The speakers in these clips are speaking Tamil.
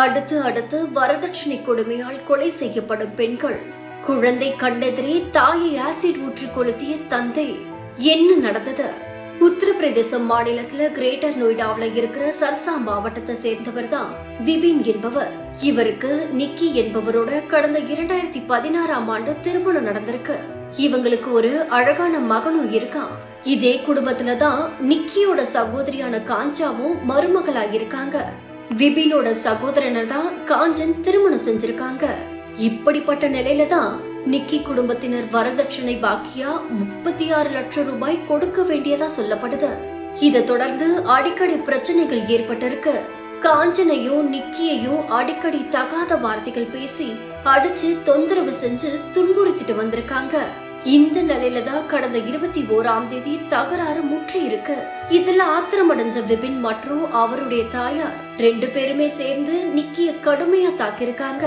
அடுத்து அடுத்து வரதட்சணை கொடுமையால் கொலை செய்யப்படும் பெண்கள். குழந்தை கண்டெதிரே தாயை ஆசிட் ஊற்றி கொளுத்திய தந்தை. என்ன நடந்தது? உத்தரப்பிரதேச மாநிலத்துல கிரேட்டர் நொய்டாவில இருக்கிற சர்சா மாவட்டத்தை சேர்ந்தவர் தான் விபின் என்பவர். இவருக்கு நிக்கி என்பவரோட கடந்த இரண்டாயிரத்தி பதினாறாம் ஆண்டு திருமணம் நடந்திருக்கு. இவங்களுக்கு ஒரு அழகான மகனும் இருக்கான். இதே குடும்பத்துல தான் நிக்கியோட சகோதரியான காஞ்சாவும் மருமகளா இருக்காங்க விபினோட சகோதரனை தான் காஞ்சன் திருமணம் செஞ்சிருக்காங்க. இப்படிப்பட்ட நிலையில தான் நிக்கி குடும்பத்தினர் வரதட்சணை பாக்கியா முப்பத்தி ஆறு லட்சம் ரூபாய் கொடுக்க வேண்டியதா சொல்லப்படுது. இதை தொடர்ந்து அடிக்கடி பிரச்சனைகள் ஏற்பட்டிருக்கு. காஞ்சனையும் நிக்கியையும் அடிக்கடி தகாத வார்த்தைகள் பேசி அடிச்சு தொந்தரவு செஞ்சு துன்புறுத்திட்டு வந்திருக்காங்க. இந்த நிலையில தான் கடந்த இருபத்தி ஓராம் தேதி தகராறு முற்றி இருக்கு இதுல ஆத்திரமடைஞ்ச விபின் மற்றும் அவருடைய தாயார் ரெண்டு பேருமே சேர்ந்து நிக்கிய கடுமையா தாக்கியிருக்காங்க.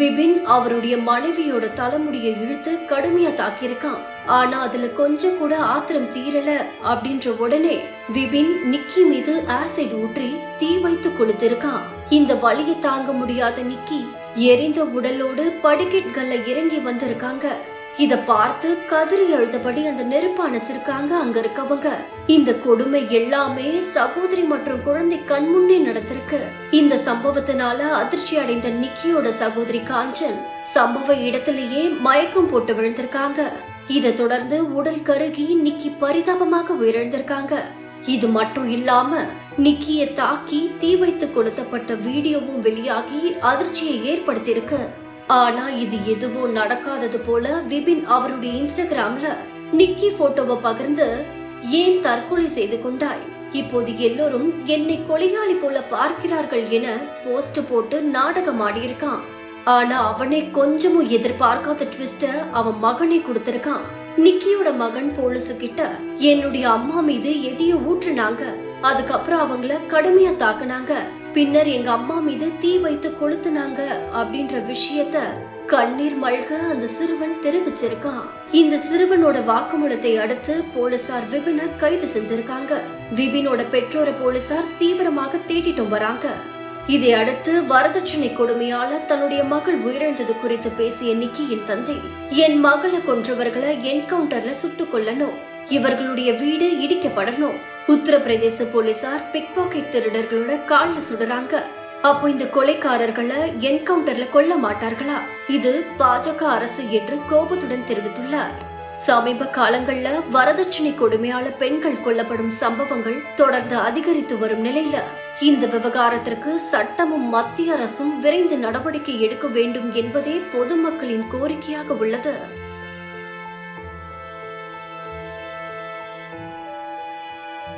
விபின் அவருடைய மனைவியோட தலைமுடியை இழுத்து கடுமையா தாக்கியிருக்கான். ஆனா அதுல கொஞ்சம் கூட ஆத்திரம் தீரல அப்படின்ற உடனே விபின் நிக்கி மீது ஆசிட் ஊற்றி தீ வைத்து கொளுத்திருக்கான். இந்த வழியை தாங்க முடியாத நிக்கி எரிந்த உடலோடு படிக்கட்கள்ல இறங்கி வந்திருக்காங்க. இத பார்த்து கதறி எழுதபடி அந்த நெருப்பு அணைச்சிருக்காங்க அங்க இருக்கவங்க. இந்த கொடுமை எல்லாமே சகோதரி மற்றும் குழந்தை கண்முன்னே நடந்திருக்கு. இந்த சம்பவத்தினால அதிர்ச்சி அடைந்த நிக்கியோட சகோதரி காஞ்சன் சம்பவ இடத்திலேயே மயக்கம் போட்டு விழுந்திருக்காங்க. இதை தொடர்ந்து உடல் கருகி நிக்கி பரிதாபமாக உயிரிழந்திருக்காங்க. இது மட்டும் இல்லாம நிக்கிய தாக்கி தீ வைத்து கொளுத்தப்பட்ட வீடியோவும் வெளியாகி அதிர்ச்சியை ஏற்படுத்தியிருக்கு. ஆனா இது எதுவும் நடக்காதது போல விபின் அவருடைய இன்ஸ்டாகிராம்ல நிக்கி போட்டோவை பகிர்ந்து ஏன் தற்கொலை செய்து கொண்டாய்? இப்போது எல்லோரும் என்னை கொலையாளி போல பார்க்கிறார்கள் என போஸ்ட் போட்டு நாடகம் ஆடியிருக்கான். ஆனா அவனே கொஞ்சமும் எதிர்பார்க்காத ட்விஸ்ட அவன் மகனே கொடுத்திருக்கான். நிக்கியோட மகன் போலீஸு கிட்ட என்னுடைய அம்மா மீது எதையோ ஊற்றுனாங்க. அதுக்கப்புறம் அவங்கள கடுமையா தாக்குனாங்க. பின்னர் எங்க அம்மா மீது தீ வைத்து கொளுத்துனாங்க அப்படின்ற விஷயத்த கண்ணீர் மல்க அந்த சிறுவன் தெரிவிச்சிருக்கான். இந்த சிறுவனோட வாக்குமூலத்தை அடுத்து போலீசார் விபின கைது செஞ்சிருக்காங்க. விபினோட பெற்றோரை போலீசார் தீவிரமாக தேடிட்டும் வராங்க. இதை அடுத்து வரதட்சணை கொடுமையால தன்னுடைய மகள் உயிரிழந்தது குறித்து பேசிய நிக்கியின் தந்தை என் மகளை கொன்றவர்களை என்கவுண்டர்ல சுட்டுக் கொள்ளணும் இவர்களுடைய வீடு இடிக்கப்படணும். உத்தரப்பிரதேச போலீசார் பிக் பாக்கெட் திருடர்களோட கால்ல சுடுறாங்க. அப்போ இந்த கொலைக்காரர்களை என்கவுண்டர்ல கொல்ல மாட்டார்களா? இது பாஜக அரசு என்று கோபத்துடன் தெரிவித்துள்ளார். சமீப காலங்கள்ல வரதட்சணை கொடுமையால பெண்கள் கொல்லப்படும் சம்பவங்கள் தொடர்ந்து அதிகரித்து வரும் நிலையில இந்த விவகாரத்திற்கு சட்டமும் மத்திய அரசும் விரைந்து நடவடிக்கை எடுக்க வேண்டும் என்பதே பொதுமக்களின் கோரிக்கையாக உள்ளது.